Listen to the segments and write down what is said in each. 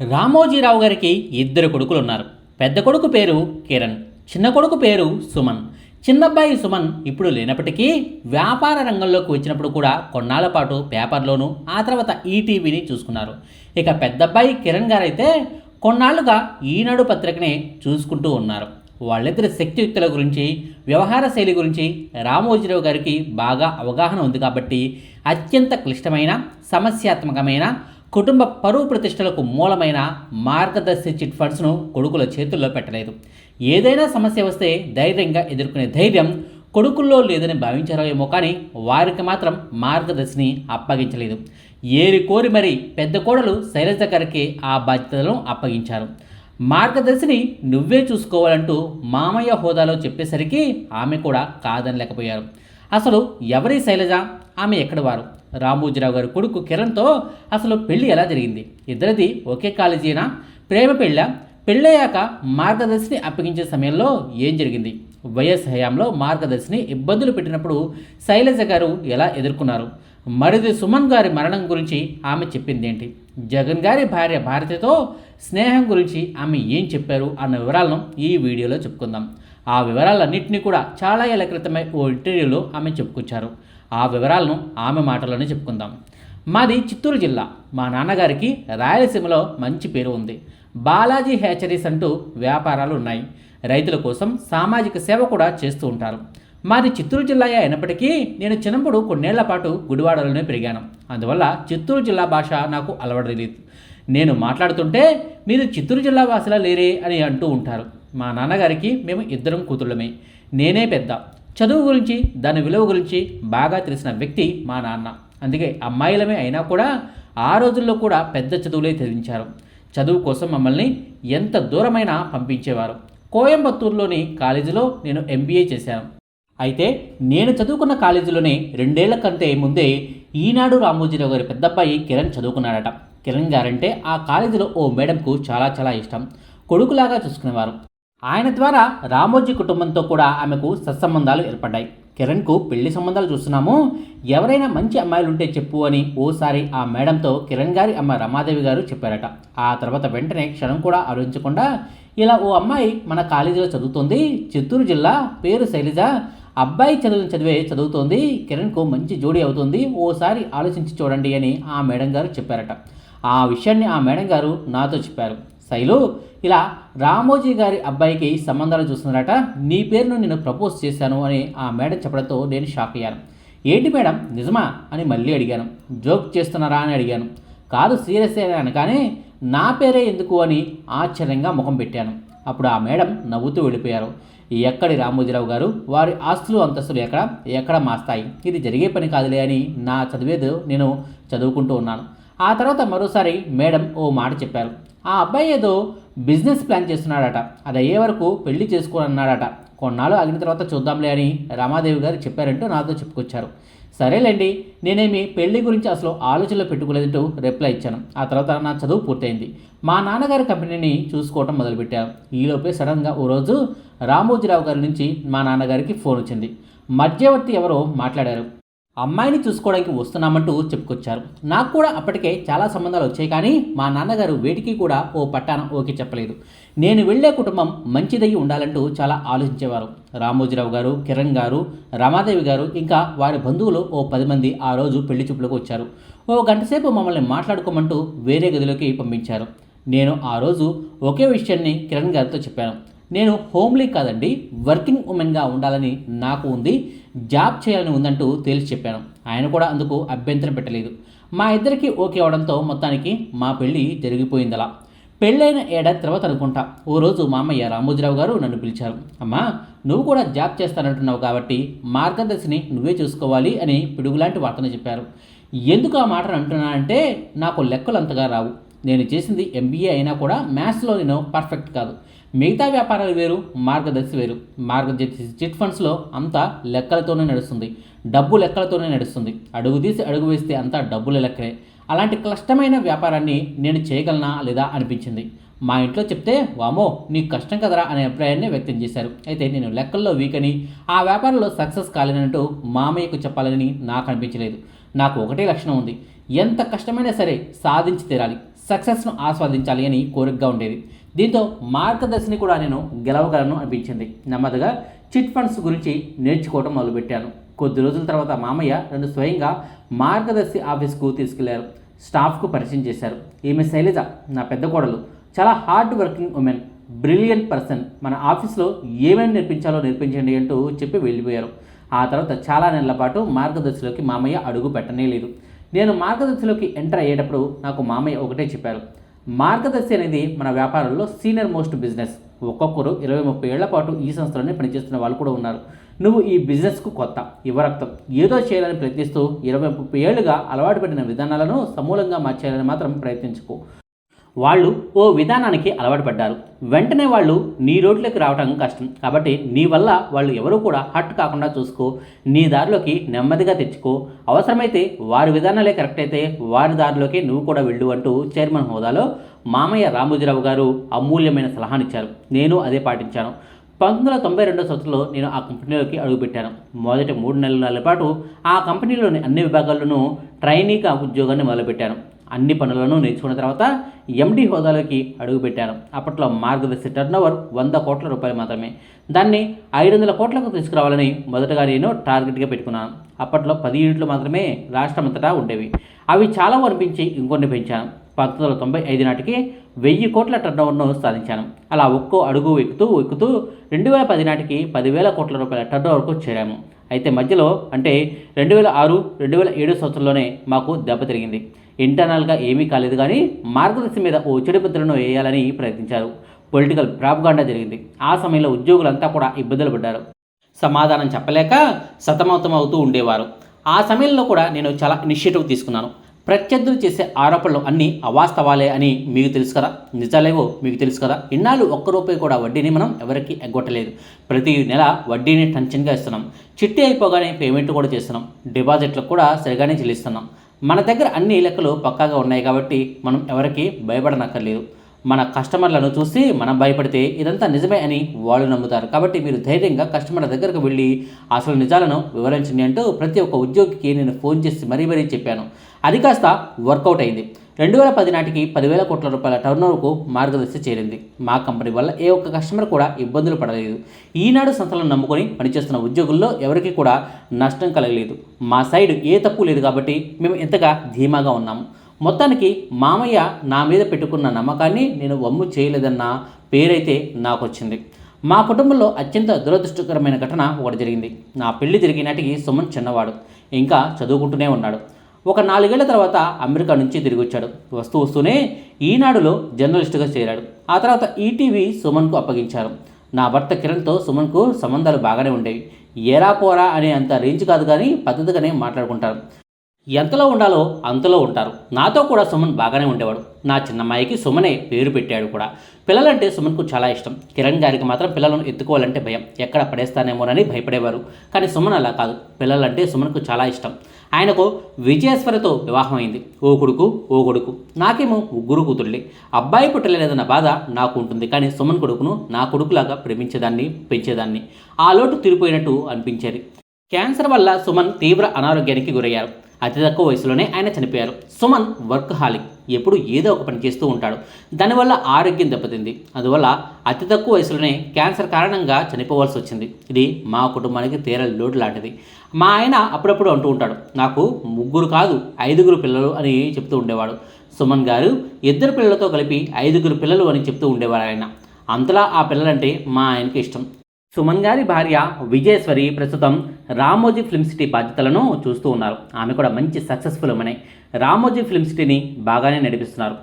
రామోజీరావు గారికి ఇద్దరు కొడుకులు ఉన్నారు పెద్ద కొడుకు పేరు కిరణ్ చిన్న కొడుకు పేరు సుమన్. చిన్నబ్బాయి సుమన్ ఇప్పుడు లేనప్పటికీ వ్యాపార రంగంలోకి వచ్చినప్పుడు కూడా కొన్నాళ్ళ పాటు పేపర్లోను ఆ తర్వాత ఈటీవీని చూసుకున్నారు. ఇక పెద్దబ్బాయి కిరణ్ గారైతే కొన్నాళ్ళుగా ఈనాడు పత్రికనే చూసుకుంటూ ఉన్నారు. వాళ్ళిద్దరి శక్తియుక్తుల గురించి వ్యవహార శైలి గురించి రామోజీరావు గారికి బాగా అవగాహన ఉంది కాబట్టి అత్యంత క్లిష్టమైన సమస్యాత్మకమైన కుటుంబ పరువు ప్రతిష్టలకు మూలమైన మార్గదర్శి చిట్ ఫండ్స్ను కొడుకుల చేతుల్లో పెట్టలేదు. ఏదైనా సమస్య వస్తే ధైర్యంగా ఎదుర్కొనే ధైర్యం కొడుకుల్లో లేదని భావించారో ఏమో కానీ వారికి మాత్రం మార్గదర్శిని అప్పగించలేదు. ఏరి కోరి మరి పెద్ద కోడలు శైలజ గారికి ఆ బాధ్యతలను అప్పగించారు. మార్గదర్శిని నువ్వే చూసుకోవాలంటూ మామయ్య హోదాలో చెప్పేసరికి ఆమె కూడా కాదనలేకపోయారు. అసలు ఎవరి శైలజ? ఆమె ఎక్కడి వారు? రామోజీరావు గారి కొడుకు కిరణ్తో అసలు పెళ్ళి ఎలా జరిగింది? ఇద్దరిది ఒకే కాలేజీనా ప్రేమ పెళ్ళ? పెళ్ళయ్యాక మార్గదర్శిని అప్పగించే సమయంలో ఏం జరిగింది? వైఎస్ హయాంలో మార్గదర్శిని ఇబ్బందులు పెట్టినప్పుడు శైలజ గారు ఎలా ఎదుర్కొన్నారు? మరిది సుమన్ గారి మరణం గురించి ఆమె చెప్పిందేంటి? జగన్ గారి భార్య భారతితో స్నేహం గురించి ఆమె ఏం చెప్పారు అన్న వివరాలను ఈ వీడియోలో చెప్పుకుందాం. ఆ వివరాలన్నింటినీ కూడా చాలా ఏళ్ళ క్రితమై ఓ ఇంటర్వ్యూలో ఆమె చెప్పుకొచ్చారు. ఆ వివరాలను ఆమె మాటల్లోనే చెప్పుకుందాం. మాది చిత్తూరు జిల్లా. మా నాన్నగారికి రాయలసీమలో మంచి పేరు ఉంది. బాలాజీ హ్యాచరీస్ అంటూ వ్యాపారాలు ఉన్నాయి. రైతుల కోసం సామాజిక సేవ కూడా చేస్తూ ఉంటారు. మాది చిత్తూరు జిల్లా అయినప్పటికీ నేను చిన్నప్పుడు కొన్నేళ్ళ పాటు గుడివాడలోనే పెరిగాను. అందువల్ల చిత్తూరు జిల్లా భాష నాకు అలవడలేదు నేను మాట్లాడుతుంటే మీరు చిత్తూరు జిల్లా వాసులా లేరే అని అంటూ ఉంటారు. మా నాన్నగారికి మేము ఇద్దరం కూతుళ్ళమే. నేనే పెద్ద. చదువు గురించి దాని విలువ గురించి బాగా తెలిసిన వ్యక్తి మా నాన్న. అందుకే అమ్మాయిలమే అయినా కూడా ఆ రోజుల్లో కూడా పెద్ద చదువులే చదివించారు. చదువు కోసం మమ్మల్ని ఎంత దూరమైనా పంపించేవారు. కోయంబత్తూరులోని కాలేజీలో నేను ఎంబీఏ చేశాను. అయితే నేను చదువుకున్న కాలేజీలోనే రెండేళ్ళ కంటే ముందే ఈనాడు రామోజీరావు గారి పెద్దబ్బాయి కిరణ్ చదువుకున్నాడట. కిరణ్ గారంటే ఆ కాలేజీలో ఓ మేడంకు చాలా చాలా ఇష్టం. కొడుకులాగా చూసుకునేవారు. ఆయన ద్వారా రామోజీ కుటుంబంతో కూడా ఆమెకు సత్సంబంధాలు ఏర్పడ్డాయి. కిరణ్కు పెళ్ళి సంబంధాలు చూస్తున్నాము. ఎవరైనా మంచి అమ్మాయిలు ఉంటే చెప్పు అని ఓసారి ఆ మేడంతో కిరణ్ గారి అమ్మ రమాదేవి గారు చెప్పారట. ఆ తర్వాత వెంటనే క్షణం కూడా ఆలోచించకుండా ఇలా ఓ అమ్మాయి మన కాలేజీలో చదువుతుంది. చిత్తూరు జిల్లా పేరు శైలజ. అబ్బాయి చదువు చదివే చదువుతోంది. కిరణ్కు మంచి జోడీ అవుతుంది. ఓసారి ఆలోచించి చూడండి అని ఆ మేడం గారు చెప్పారట. ఆ విషయాన్ని ఆ మేడం గారు నాతో చెప్పారు. శైలు ఇలా రామోజీ గారి అబ్బాయికి సంబంధాలు చూస్తున్నారట. నీ పేరును నేను ప్రపోజ్ చేశాను అని ఆ మేడం చెప్పడంతో నేను షాక్ అయ్యాను. ఏంటి మేడం? నిజమా? అని మళ్ళీ అడిగాను. జోక్ చేస్తున్నారా అని అడిగాను. కాదు సీరియస్ అనగానే నా పేరే ఎందుకు అని ఆశ్చర్యంగా ముఖం పెట్టాను. అప్పుడు ఆ మేడం నవ్వుతూ వెళ్ళిపోయారు. ఎక్కడి రామోజీరావు గారు? వారి ఆస్తులు అంతస్తులు ఎక్కడ? ఎక్కడ మాస్తాయి? ఇది జరిగే పని కాదులే అని నా చదివేది నేను చదువుకుంటూ ఉన్నాను. ఆ తర్వాత మరోసారి మేడం ఓ మాట చెప్పారు. ఆ అబ్బాయి ఏదో బిజినెస్ ప్లాన్ చేస్తున్నాడట. అది అయ్యే వరకు పెళ్ళి చేసుకోనన్నాడట. కొన్నాళ్ళు ఆగిన తర్వాత చూద్దాంలే అని రామాదేవి గారు చెప్పారంటూ నాతో చెప్పుకొచ్చారు. సరేలేండి నేనేమి పెళ్ళి గురించి అసలు ఆలోచనలో పెట్టుకోలేదంటూ రిప్లై ఇచ్చాను. ఆ తర్వాత నా చదువు పూర్తయింది. మా నాన్నగారి కంపెనీని చూసుకోవటం మొదలుపెట్టాను ఈలోపే సడన్గా ఓ రోజు రామోజీరావు గారి నుంచి మా నాన్నగారికి ఫోన్ వచ్చింది. మధ్యవర్తి ఎవరో మాట్లాడారు. అమ్మాయిని చూసుకోవడానికి వస్తున్నామంటూ చెప్పుకొచ్చారు. నాకు కూడా అప్పటికే చాలా సంబంధాలు వచ్చాయి కానీ మా నాన్నగారు వేటికి కూడా ఓ పట్టాన ఓకే చెప్పలేదు. నేను వెళ్ళే కుటుంబం మంచిదయ్యి ఉండాలంటూ చాలా ఆలోచించేవారు. రామోజీరావు గారు కిరణ్ గారు రమాదేవి గారు ఇంకా వారి బంధువులు ఓ పది మంది ఆ రోజు పెళ్ళి చూపులకు వచ్చారు. ఓ గంటసేపు మమ్మల్ని మాట్లాడుకోమంటూ వేరే గదిలోకి పంపించారు. నేను ఆ రోజు ఒకే విషయాన్ని కిరణ్ గారితో చెప్పాను. నేను హోమ్లీ కాదండి వర్కింగ్ ఉమెన్గా ఉండాలని నాకు ఉంది. జాబ్ చేయాలని ఉందంటూ తేల్చి చెప్పాను. ఆయన కూడా అందుకు అభ్యంతరం పెట్టలేదు. మా ఇద్దరికి ఓకే అవడంతో మొత్తానికి మా పెళ్ళి జరిగిపోయిందలా. పెళ్ళైన ఏడాది తర్వాత అనుకుంటా. ఓ రోజు మా అమ్మయ్య రామోజీరావు గారు నన్ను పిలిచారు. అమ్మా నువ్వు కూడా జాబ్ చేస్తానంటున్నావు కాబట్టి మార్గదర్శిని నువ్వే చూసుకోవాలి అని పిడుగులాంటి వార్తను చెప్పారు. ఎందుకు ఆ మాటను అంటున్నానంటే నాకు లెక్కలు అంతగా రావు. నేను చేసింది ఎంబీఏ అయినా కూడా మ్యాథ్స్లో నేను పర్ఫెక్ట్ కాదు. మిగతా వ్యాపారాలు వేరు మార్గదర్శి వేరు. మార్గదర్శి చిట్ ఫండ్స్లో అంతా లెక్కలతోనే నడుస్తుంది. డబ్బు లెక్కలతోనే నడుస్తుంది. అడుగు తీసి అడుగు వేస్తే అంతా డబ్బుల లెక్కలే అలాంటి క్లిష్టమైన వ్యాపారాన్ని నేను చేయగలనా లేదా అనిపించింది. మా ఇంట్లో చెప్తే వామో నీకు కష్టం కదరా అనే అభిప్రాయాన్ని వ్యక్తం చేశారు. అయితే నేను లెక్కల్లో వీక్ అని ఆ వ్యాపారంలో సక్సెస్ కాలేనంటూ మామయ్యకు చెప్పాలని నాకు అనిపించలేదు. నాకు ఒకటే లక్షణం ఉంది. ఎంత కష్టమైనా సరే సాధించి తీరాలి. సక్సెస్ను ఆస్వాదించాలి అని కోరికగా ఉండేది. దీంతో మార్గదర్శిని కూడా నేను గెలవగలను అనిపించింది. నెమ్మదిగా చిట్ ఫండ్స్ గురించి నేర్చుకోవడం మొదలుపెట్టాను. కొద్ది రోజుల తర్వాత మామయ్య నన్ను స్వయంగా మార్గదర్శి ఆఫీస్కు తీసుకెళ్ళారు. స్టాఫ్కు పరిచయం చేశారు. ఈమె శైలజ నా పెద్ద కోడలు. చాలా hard working woman brilliant person. మన ఆఫీస్లో ఏమేమి నేర్పించాలో నేర్పించండి అంటూ చెప్పి వెళ్ళిపోయారు. ఆ తర్వాత చాలా నెలల పాటు మార్గదర్శిలోకి మామయ్య అడుగు పెట్టనే లేదు. నేను మార్గదర్శిలోకి ఎంటర్ అయ్యేటప్పుడు నాకు మామయ్య ఒకటే చెప్పారు. మార్గదర్శి అనేది మన వ్యాపారంలో సీనియర్ మోస్ట్ బిజినెస్. ఒక్కొక్కరు ఇరవై ముప్పై ఏళ్ళ పాటు ఈ సంస్థలోనే పనిచేస్తున్న వాళ్ళు కూడా ఉన్నారు. నువ్వు ఈ బిజినెస్కు కొత్త యువరక్తం ఏదో చేయాలని ప్రయత్నిస్తూ ఇరవై ముప్పై ఏళ్ళుగా అలవాటు పడిన విధానాలను సమూలంగా మార్చేయాలని మాత్రం ప్రయత్నించుకో. వాళ్ళు ఓ విధానానికి అలవాటు పడ్డారు వెంటనే వాళ్ళు నీ రోడ్లోకి రావటం కష్టం. కాబట్టి నీ వల్ల వాళ్ళు ఎవరూ కూడా హట్ కాకుండా చూసుకో. నీ దారిలోకి నెమ్మదిగా తెచ్చుకో. అవసరమైతే వారి విధానాలే కరెక్ట్ అయితే వారి దారిలోకి నువ్వు కూడా వెళ్ళు అంటూ చైర్మన్ హోదాలో మామయ్య రామోజీరావు గారు అమూల్యమైన సలహానిచ్చారు. నేను అదే పాటించాను. పంతొమ్మిది వందల తొంభై రెండో సంవత్సరంలో నేను ఆ కంపెనీలోకి అడుగుపెట్టాను. మొదటి మూడు నెలల నెలల పాటు ఆ కంపెనీలోని అన్ని విభాగాల్లోనూ ట్రైనీగా ఉద్యోగాన్ని మొదలుపెట్టాను. అన్ని పనులను నేర్చుకున్న తర్వాత ఎండి హోదాలోకి అడుగుపెట్టారు. అప్పట్లో మార్గదర్శి టర్నోవర్ వంద కోట్ల రూపాయలు మాత్రమే. దాన్ని ఐదు వందల కోట్లకు తీసుకురావాలని మొదటగా నేను టార్గెట్గా పెట్టుకున్నాను. అప్పట్లో పది యూనిట్లు మాత్రమే రాష్ట్రమంతటా ఉండేవి. అవి చాలా అనిపించి ఇంకొన్ని పెంచాను. పంతొమ్మిది వందల తొంభై ఐదు నాటికి వెయ్యి కోట్ల టర్నోవర్ను సాధించాను. అలా ఒక్కో అడుగు ఎక్కుతూ ఎక్కుతూ రెండు వేల పది నాటికి పదివేల కోట్ల రూపాయల టర్నోవర్కు చేరాము. అయితే మధ్యలో అంటే రెండు వేల ఆరు రెండు వేల ఏడు సంవత్సరంలోనే మాకు దెబ్బ తిరిగింది. ఇంటర్నల్గా ఏమీ కాలేదు కానీ మార్గదర్శి మీద ఓ చెడు ముద్రను వేయాలని ప్రయత్నించారు. పొలిటికల్ ప్రాప్గాండా జరిగింది. ఆ సమయంలో ఉద్యోగులంతా కూడా ఇబ్బందులు పడ్డారు. సమాధానం చెప్పలేక సతమతం అవుతూ ఉండేవారు. ఆ సమయంలో కూడా నేను చాలా ఇనిషియేటివ్ తీసుకున్నాను. ప్రత్యర్థులు చేసే ఆరోపణలు అన్నీ అవాస్తవాలే అని మీకు తెలుసు కదా? నిజాలేవో మీకు తెలుసు కదా? ఇన్నాళ్ళు ఒక్క రూపాయి కూడా వడ్డీని మనం ఎవరికి ఎగ్గొట్టలేదు. ప్రతి నెల వడ్డీని టెన్షన్గా ఇస్తున్నాం. చిట్టి అయిపోగానే పేమెంట్ కూడా చేస్తున్నాం. డిపాజిట్లకు కూడా సరిగానే చెల్లిస్తున్నాం. మన దగ్గర అన్ని లెక్కలు పక్కాగా ఉన్నాయి కాబట్టి మనం ఎవరికి భయపడనక్కర్లేదు. మన కస్టమర్లను చూసి మనం భయపడితే ఇదంతా నిజమే అని వాళ్ళు నమ్ముతారు. కాబట్టి మీరు ధైర్యంగా కస్టమర్ల దగ్గరకు వెళ్ళి అసలు నిజాలను వివరించండి అంటూ ప్రతి ఒక్క ఉద్యోగికి నేను ఫోన్ చేసి మరీ మరీ చెప్పాను. అది కాస్త వర్కౌట్ అయింది. రెండు వేల పది నాటికి పదివేల కోట్ల రూపాయల టర్నోవర్కు మార్గదర్శి చేరింది. మా కంపెనీ వల్ల ఏ ఒక్క కస్టమర్ కూడా ఇబ్బందులు పడలేదు. ఈనాడు సంస్థలను నమ్ముకొని పనిచేస్తున్న ఉద్యోగుల్లో ఎవరికి కూడా నష్టం కలగలేదు. మా సైడ్ ఏ తప్పు లేదు కాబట్టి మేము ఎంతగా ధీమాగా ఉన్నాము. మొత్తానికి మామయ్య నా మీద పెట్టుకున్న నమ్మకాన్ని నేను వమ్ము చేయలేదన్న పేరైతే నాకు వచ్చింది మా కుటుంబంలో అత్యంత దురదృష్టకరమైన ఘటన ఒకటి జరిగింది. నా పెళ్ళి జరిగినటికి సుమన్ చిన్నవాడు. ఇంకా చదువుకుంటూనే ఉన్నాడు. ఒక నాలుగేళ్ళ తర్వాత అమెరికా నుంచి తిరిగి వచ్చాడు. వస్తూ వస్తూనే ఈనాడులో జర్నలిస్టుగా చేరాడు. ఆ తర్వాత ఈటీవీ సుమన్కు అప్పగించారు. నా భర్త కిరణ్తో సుమన్కు సంబంధాలు బాగానే ఉండేవి. ఏరా పోరా అనే అంత రేంజ్ కాదు కానీ పద్ధతిగానే మాట్లాడుకుంటారు. ఎంతలో ఉండాలో అంతలో ఉంటారు. నాతో కూడా సుమన్ బాగానే ఉండేవాడు. నా చిన్నమ్మాయికి సుమనే పేరు పెట్టాడు కూడా. పిల్లలంటే సుమన్కు చాలా ఇష్టం. కిరణ్ గారికి మాత్రం పిల్లలను ఎత్తుకోవాలంటే భయం. ఎక్కడ పడేస్తానేమోనని భయపడేవారు. కానీ సుమన్ అలా కాదు. పిల్లలంటే సుమన్కు చాలా ఇష్టం. ఆయనకు విజయేశ్వరితో వివాహం అయింది ఓ కొడుకు ఓ కొడుకు. నాకేమో ముగ్గురు కూతుళ్ళే అబ్బాయి పుట్టలేదన్న బాధ నాకు ఉంటుంది. కానీ సుమన్ కొడుకును నా కొడుకులాగా ప్రేమించేదాన్ని పెంచేదాన్ని. ఆ లోటు తీరిపోయినట్టు అనిపించేది. క్యాన్సర్ వల్ల సుమన్ తీవ్ర అనారోగ్యానికి గురయ్యారు. అతి తక్కువ వయసులోనే ఆయన చనిపోయారు. సుమన్ వర్క్ హాలిక్ ఎప్పుడు ఏదో ఒక పని చేస్తూ ఉంటాడు. దానివల్ల ఆరోగ్యం దెబ్బతింది. అందువల్ల అతి తక్కువ వయసులోనే క్యాన్సర్ కారణంగా చనిపోవాల్సి వచ్చింది. ఇది మా కుటుంబానికి తీరని లోటు లాంటిది. మా ఆయన అప్పుడప్పుడు అంటూ ఉంటాడు నాకు ముగ్గురు కాదు ఐదుగురు పిల్లలు అని చెప్తూ ఉండేవాడు. సుమన్ గారు ఇద్దరు పిల్లలతో కలిపి ఐదుగురు పిల్లలు అని చెప్తూ ఉండేవారు ఆయన. అంతలా ఆ పిల్లలంటే మా ఆయనకి ఇష్టం. సుమన్ గారి భార్య విజయేశ్వరి ప్రస్తుతం రామోజీ ఫిల్మ్ సిటీ బాధ్యతలను చూస్తూ ఉన్నారు. ఆమె కూడా మంచి సక్సెస్ఫుల్ అనే రామోజీ ఫిల్మ్ సిటీని బాగానే నడిపిస్తున్నారు.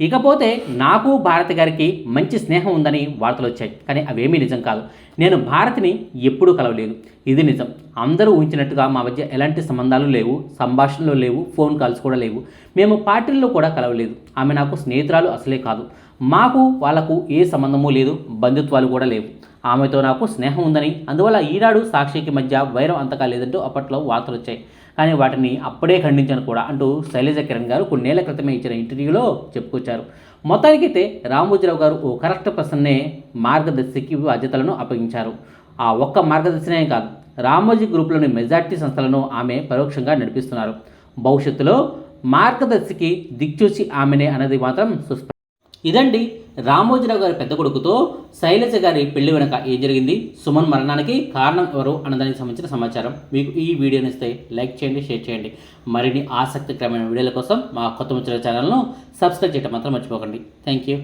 ఇకపోతే నాకు భారతి గారికి మంచి స్నేహం ఉందని వార్తలు వచ్చాయి. కానీ అవేమీ నిజం కాదు. నేను భారతిని ఎప్పుడూ కలవలేదు. ఇది నిజం. అందరూ ఊహించినట్టుగా మా మధ్య ఎలాంటి సంబంధాలు లేవు. సంభాషణలు లేవు. ఫోన్ కాల్స్ కూడా లేవు. మేము పార్టీల్లో కూడా కలవలేదు. ఆమె నాకు స్నేహితురాలు అసలే కాదు. మాకు వాళ్ళకు ఏ సంబంధము లేదు. బంధుత్వాలు కూడా లేవు. ఆమెతో నాకు స్నేహం ఉందని. అందువల్ల ఈనాడు సాక్షికి మధ్య వైరం అంతగా లేదంటూ అప్పట్లో వార్తలు వచ్చాయి. కానీ వాటిని అప్పుడే ఖండించాను కూడా అంటూ శైలజ కిరణ్ గారు కొన్నేళ్ళ క్రితమే ఇచ్చిన ఇంటర్వ్యూలో చెప్పుకొచ్చారు. మొత్తానికైతే రామోజీరావు గారు ఓ కరెక్ట్ పర్సన్నే మార్గదర్శికి బాధ్యతలను అప్పగించారు. ఆ ఒక్క మార్గదర్శనే కాదు రామోజీ గ్రూప్లోని మెజార్టీ సంస్థలను ఆమె పరోక్షంగా నడిపిస్తున్నారు. భవిష్యత్తులో మార్గదర్శికి దిక్చూచి ఆమెనే అన్నది మాత్రం సుస్పష్టం ఇదండి రామోజీరావు గారి పెద్ద కొడుకుతో శైలజ గారి పెళ్ళి వెనక ఏం జరిగింది? సుమన్ మరణానికి కారణం ఎవరు అన్నదానికి సంబంధించిన సమాచారం మీకు ఈ వీడియోని ఇస్తే లైక్ చేయండి షేర్ చేయండి. మరిన్ని ఆసక్తికరమైన వీడియోల కోసం మా కొత్త ముచ్చల ఛానల్ను సబ్స్క్రైబ్ చేయడం మాత్రం మర్చిపోకండి. Thank you